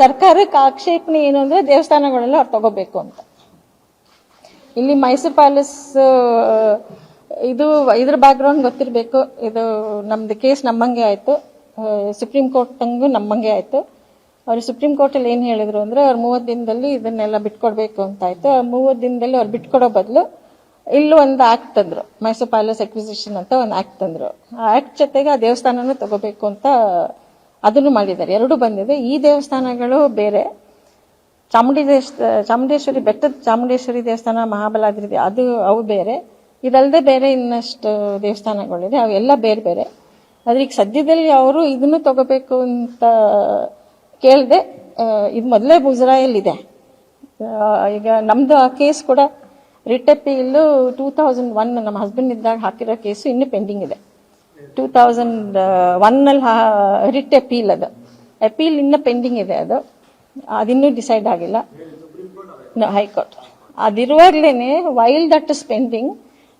ಸರ್ಕಾರಕ್ಕೆ ಆಕ್ಷೇಪಣೆ ಏನು ಅಂದ್ರೆ ದೇವಸ್ಥಾನಗಳೆಲ್ಲ ಅವ್ರು ತಗೋಬೇಕು ಅಂತ. ಇಲ್ಲಿ ಮೈಸೂರು ಪ್ಯಾಲೇಸ್ ಇದು ಇದ್ರ ಬ್ಯಾಕ್ಗ್ರೌಂಡ್ ಗೊತ್ತಿರಬೇಕು. ಇದು ನಮ್ದು ಕೇಸ್ ನಮ್ಮಂಗೆ ಆಯ್ತು. ಸುಪ್ರೀಂ ಕೋರ್ಟ್ಗೂ ನಮ್ಮಂಗೆ ಆಯ್ತು. ಅವ್ರು ಸುಪ್ರೀಂ ಕೋರ್ಟಲ್ಲಿ ಏನು ಹೇಳಿದ್ರು ಅಂದ್ರೆ ಅವ್ರು ಮೂವತ್ತು ದಿನದಲ್ಲಿ ಇದನ್ನೆಲ್ಲ ಬಿಟ್ಕೊಡ್ಬೇಕು ಅಂತ ಆಯ್ತು. ಆ ಮೂವತ್ತು ದಿನದಲ್ಲಿ ಅವ್ರು ಬಿಟ್ಕೊಡೋ ಬದಲು ಇಲ್ಲೂ ಒಂದು ಆಕ್ಟ್ ತಂದ್ರು. ಮೈಸೂರು ಪ್ಯಾಲೇಸ್ ಎಕ್ವಿಸಿಷನ್ ಅಂತ ಒಂದು ಆಕ್ಟ್ ತಂದ್ರು. ಆ ಆಕ್ಟ್ ಜೊತೆಗೆ ಆ ದೇವಸ್ಥಾನನೂ ತಗೋಬೇಕು ಅಂತ ಅದನ್ನು ಮಾಡಿದ್ದಾರೆ. ಎರಡು ಬಂದಿದೆ. ಈ ದೇವಸ್ಥಾನಗಳು ಬೇರೆ. ಚಾಮುಂಡಿ ಚಾಮುಂಡೇಶ್ವರಿ, ಬೆಟ್ಟದ ಚಾಮುಂಡೇಶ್ವರಿ ದೇವಸ್ಥಾನ, ಮಹಾಬಲಾದ್ರಿ ಅದು, ಅವು ಬೇರೆ. ಇದಲ್ಲದೆ ಬೇರೆ ಇನ್ನಷ್ಟು ದೇವಸ್ಥಾನಗಳಿದೆ. ಅವೆಲ್ಲ ಬೇರೆ ಬೇರೆ. ಆದರೆ ಈಗ ಸದ್ಯದಲ್ಲಿ ಅವರು ಇದನ್ನು ತಗೋಬೇಕು ಅಂತ ಕೇಳಿದೆ ಇದು ಮೊದಲೇ ಗುಜರಾಯಲ್ಲಿದೆ ಈಗ ನಮ್ಮದು ಆ ಕೇಸ್ ಕೂಡ writ appeal two thousand one ನಮ್ಮ ಹಸ್ಬೆಂಡ್ ಇದ್ದಾಗ ಹಾಕಿರೋ ಕೇಸು ಇನ್ನೂ ಪೆಂಡಿಂಗ್ ಇದೆ. ಟೂ ತೌಸಂಡ್ ಒನ್ನಲ್ಲಿ ರಿಟ್ ಅಪೀಲ್ ಅದು. ಅಪೀಲ್ ಇನ್ನೂ ಪೆಂಡಿಂಗ್ ಇದೆ ಅದು. ಅದಿನ್ನೂ ಡಿಸೈಡ್ ಆಗಿಲ್ಲ. ಹೈಕೋರ್ಟ್ ಅದಿರುವಾಗ್ಲೇನೆ ವೈಲ್ ದಟ್ ಇಸ್ ಪೆಂಡಿಂಗ್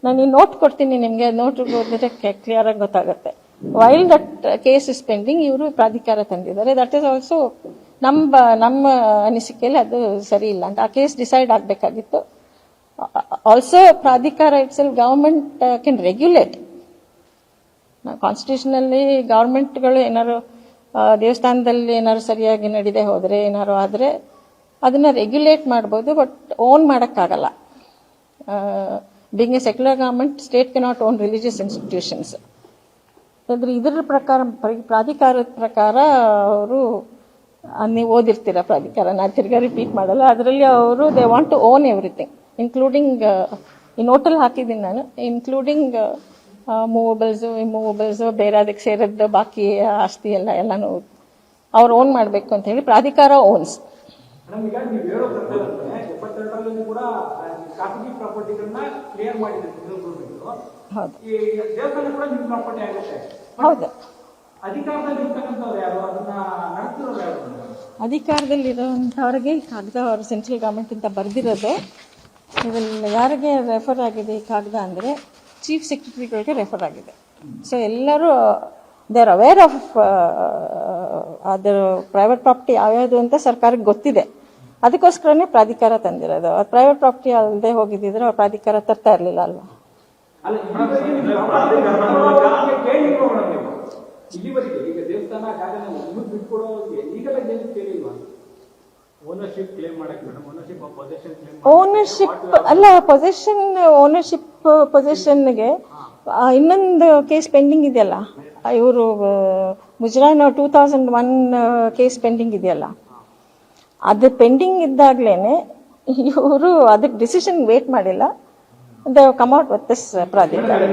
ನಾನು ನೋಟ್ ಕೊಡ್ತೀನಿ ನಿಮಗೆ ನೋಟ್ ಓದಿದ್ರೆ ಕ್ಲಿಯರ್ ಆಗಿ ಗೊತ್ತಾಗುತ್ತೆ. While that case is pending ಇವರು ಪ್ರಾಧಿಕಾರ ತಂದಿದ್ದಾರೆ. ದಟ್ ಇಸ್ ಆಲ್ಸೋ ನಮ್ಮ ನಮ್ಮ ಅನಿಸಿಕೆಯಲ್ಲಿ ಅದು ಸರಿ ಇಲ್ಲ ಅಂತ. ಆ ಕೇಸ್ ಡಿಸೈಡ್ ಆಗಬೇಕಾಗಿತ್ತು. ಆಲ್ಸೋ ಪ್ರಾಧಿಕಾರ ಇಟ್ಸ್ ಗವರ್ಮೆಂಟ್ ಕ್ಯಾನ್ ರೆಗ್ಯುಲೇಟ್ ಕಾನ್ಸ್ಟಿಟ್ಯೂಷನಲ್ಲಿ ಗೌರ್ಮೆಂಟ್ಗಳು ಏನಾದ್ರು ದೇವಸ್ಥಾನದಲ್ಲಿ ಏನಾದ್ರು ಸರಿಯಾಗಿ ನಡೀದೆ ಹೋದರೆ ಏನಾದ್ರು ಆದರೆ ಅದನ್ನ ರೆಗ್ಯುಲೇಟ್ ಮಾಡ್ಬೋದು ಬಟ್ ಓನ್ ಮಾಡೋಕ್ಕಾಗಲ್ಲ. Being a secular government state can not own religious institutions ಅಂದರೆ ಇದರ ಪ್ರಕಾರ, ಪ್ರ- ಪ್ರಾಧಿಕಾರದ ಪ್ರಕಾರ ಅವರು ನೀವು ಓದಿರ್ತೀರ ಪ್ರಾಧಿಕಾರ, ನಾನು ತಿರ್ಗಾ ರಿಪೀಟ್ ಮಾಡಲ್ಲ. ಅದರಲ್ಲಿ ಅವರು they want to own everything including ಈ ನೋಟಲ್ಲಿ ಹಾಕಿದ್ದೀನಿ ನಾನು ಇನ್ಕ್ಲೂಡಿಂಗ್ ಮೂವಬಲ್ಸು ಇಮ್ಮೂವಬಲ್ಸು ಬೇರೆ ಅದಕ್ಕೆ ಸೇರಿದ್ದು ಬಾಕಿ ಆಸ್ತಿ ಎಲ್ಲ ಎಲ್ಲನೂ ಅವ್ರು ಓನ್ ಮಾಡಬೇಕು ಅಂತ ಹೇಳಿ ಪ್ರಾಧಿಕಾರ ಓನ್ಸ್ ಹೌದು. ಅಧಿಕಾರದಲ್ಲಿರುವಂಥವ್ರಿಗೆ ಕಾಗದ ಅವರು ಸೆಂಟ್ರಲ್ ಗವರ್ಮೆಂಟ್ ಅಂತ ಬರೆದಿರೋದು. ಇದರಲ್ಲಿ ಯಾರಿಗೆ ರೆಫರ್ ಆಗಿದೆ ಈ ಕಾಗದ ಅಂದರೆ ಚೀಫ್ ಸೆಕ್ರೆಟರಿಗಳಿಗೆ ರೆಫರ್ ಆಗಿದೆ. ಸೊ ಎಲ್ಲರೂ ದೇ ಆರ್ ಅವೇರ್ ಆಫ್ ಅದರ ಪ್ರೈವೇಟ್ ಪ್ರಾಪರ್ಟಿ ಯಾವ್ಯಾವುದು ಅಂತ ಸರ್ಕಾರಕ್ಕೆ ಗೊತ್ತಿದೆ. ಅದಕ್ಕೋಸ್ಕರನೇ ಪ್ರಾಧಿಕಾರ ತಂದಿರೋದು. ಅದು ಪ್ರೈವೇಟ್ ಪ್ರಾಪರ್ಟಿ ಅಲ್ಲದೆ ಹೋಗಿದ್ದಿದ್ರೆ ಅವ್ರು ಪ್ರಾಧಿಕಾರ ತರ್ತಾ ಇರಲಿಲ್ಲ ಅಲ್ವಾ? ಅಲ್ಲ ಓನರ್ಶಿಪ್ ಅಲ್ಲ ಪೊಸೆಷನ್ ಓನರ್ಶಿಪ್ ಪೊಸೆಷನ್ಗೆ ಇನ್ನೊಂದು ಕೇಸ್ ಪೆಂಡಿಂಗ್ ಇದೆಯಲ್ಲ? ಇವರು ಮುಜರಾನ್ two thousand one case pending ಇದೆಯಲ್ಲ? ಅದು ಪೆಂಡಿಂಗ್ ಇದ್ದಾಗ್ಲೇನೆ ಇವರು ಅದಕ್ಕೆ ಡಿಸಿಷನ್ ವೇಟ್ ಮಾಡಿಲ್ಲ. They come out with this ಪ್ರಾಧಿಕಾರ